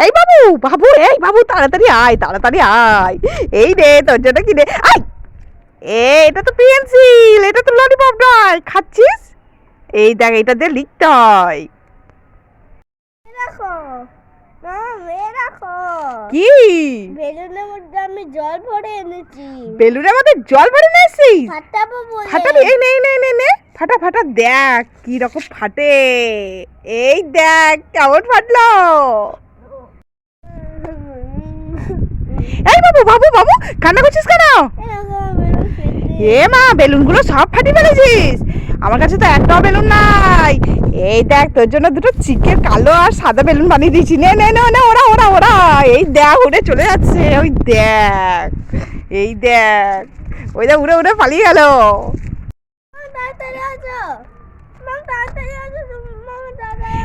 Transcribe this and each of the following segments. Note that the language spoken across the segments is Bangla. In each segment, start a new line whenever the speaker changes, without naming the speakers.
এই বাবু বাবু এই বাবু তাড়াতাড়ি আয় তাড়াতাড়ি আয় এই রে তোর জন্য কি রে আয় এ এটা তো পেন্সিল এটা তো ললিপপ নয় খাচ্ছিস এই দেখ এটা দিয়ে লিখতে হয় কি
বেলুনের মধ্যে আমি জল ভরে এনেছি।
বেলুনের মধ্যে জল ভরে নিয়ে
ফাটাবো বলে
ফাটাবি এই নে নে নে নে। ফাটা ফাটা দেখ কি রকম ফাটে। এই দেখ কেমন ফাটলো এই বাবু বাবু, কান্না করছিস কেন? এ মা, বেলুনগুলো সব ফাটিয়ে ফেলেছিস। আমার কাছে তো একটাও বেলুন নাই। এই দেখ, তোর জন্য দুটো চিকের কালো আর সাদা বেলুন বানিয়ে দিয়েছি। নে নে নে ওরা ওরা ওরা। এই দেখ, উড়ে চলে যাচ্ছে, ওই দেখ, এই দেখ। ওই দেখ, উড়ে উড়ে পালিয়ে গেল।
তাড়াতাড়ি আসো। তাড়াতাড়ি আসো।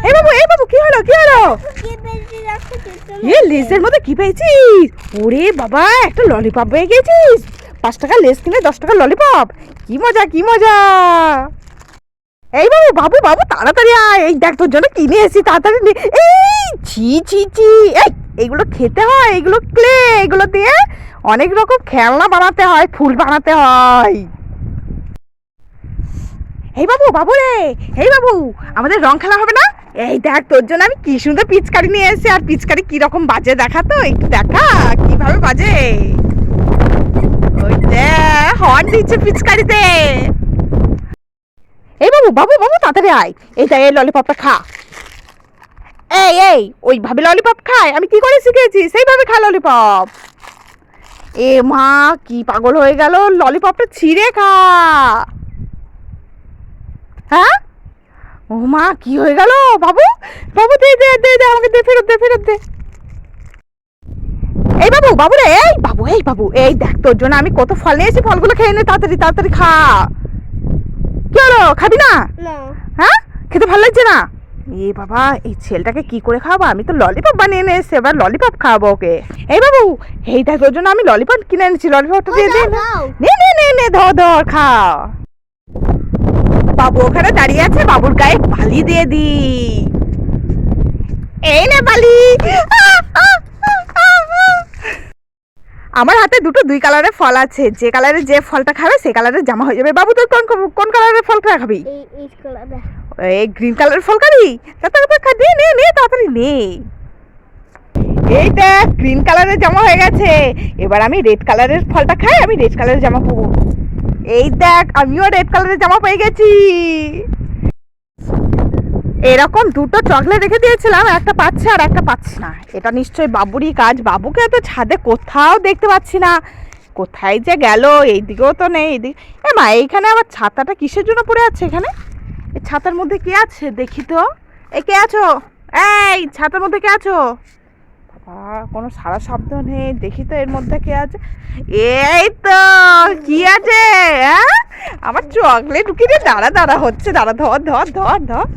এই বাবু এই বাবু, কি হলো কি হলো? এ লেসের মধ্যে কি পেয়েছিস? ওরে বাবা, একটা ললিপপ পেয়ে গেছিস পাঁচ টাকা লেস কিনে দশ টাকা ললিপপ কি মজা কি মজা। এই বাবু বাবু বাবু, তাড়াতাড়ি আয়। এই দেখ, তোর জন্য কিনে এসেছি, তাড়াতাড়ি এই, ছি ছি ছি। এই এগুলো খেতে হয় এগুলো ক্লে এগুলো দিয়ে অনেক রকম খেলনা বানাতে হয়, ফুল বানাতে হয়। এই বাবু বাবু রে, এই বাবু, আমাদের রং খেলা হবে না? এই দেখ, তোর জন্য আমি কি সুন্দর পিচকারি নিয়ে এসেছি। আর পিচকারি কি রকম বাজে দেখা তো? একটু দেখা, কীভাবে বাজে? ওই দেখ হর্ন দিচ্ছে পিচকারিতে। এই বাবু বাবু বাবু, তাড়াতাড়ি আয়। এই দেখ, এই ললিপপটা খা। এই এই, ওইভাবে ললিপপ খায়? আমি কি করে শিখেছি? সেইভাবে খা ললিপপ এ মা, কি পাগল হয়ে গেল। ললিপপটা ছিঁড়ে খা। হ্যাঁ? ও মা কি হয়ে গেল? বাবু বাবু দে দে দে দে আমাকে দে ফেরত দে ফেরত দে। এই বাবু বাবু রে এই বাবু এই বাবু এই দেখ তোর জন্য আমি কত ফল নিয়েছি ফলগুলো খেয়ে নে তাড়াতাড়ি তাড়াতাড়ি খা। কি হলো খাবি না?
না।
হ্যাঁ? খেতে ভালো লাগছে না? এ বাবা এই ছেলেটাকে কি করে খাওয়াবো? আমি তো ললিপপ বানিয়ে নিয়ে এসেছি এবার ললিপপ খাওয়াবো ওকে। এই বাবু এই দেখ তোর জন্য আমি ললিপপ কিনে এনেছি ললিপপটা দিয়ে দে। না।
দাও।
নে নে নে নে ধর ধর খা। বাবু ওখানে দাঁড়িয়ে আছে বাবুর গায়ে বালি দিয়ে দি। এই নে বালি। আমার হাতে দুটো দুই কালারের ফল আছে যে কালারের যে ফলটা খাবে সেই কালারের জামা হয়ে যাবে। বাবু তোর কোন কোন কালারের ফলটা খাবি?
এই এই স্কুলটা
এই গ্রিন কালারের ফল খাবি? তাড়াতাড়ি নে নে নে তাড়াতাড়ি নে। এই দেখ গ্রিন কালারের জামা হয়ে গেছে। এবার আমি রেড কালারের ফলটা খাই আমি রেড কালারের জামা পাবো এই দেখ, আমিও রেড কালারের জামা পেয়ে গেছি। এরকম দুটো চকলেট রেখে দিয়েছিলাম, একটা পাচ্ছে আর একটা পাচ্ছি না। এটা নিশ্চয়ই বাবুরই কাজ। বাবুকে তো ছাদে কোথাও দেখতে পাচ্ছি না। কোথায় যে গেল? এইদিকেও তো নেই, এইদিকে এ মা, এইখানে আবার ছাতাটা কিসের জন্য পড়ে আছে এখানে? এই ছাতার মধ্যে কে আছে? দেখি তো। এ, কে আছো? এই, ছাতার মধ্যে কে আছো? বাবা, কোনো সারা শব্দ নেই। দেখি তো এর মধ্যে কে আছে। এই তো, কি আছে? হ্যাঁ? আমার চকলেট ঢুকিয়ে দাঁড়া দাঁড়া হচ্ছে। দাঁড়া, ধর ধর ধর ধর।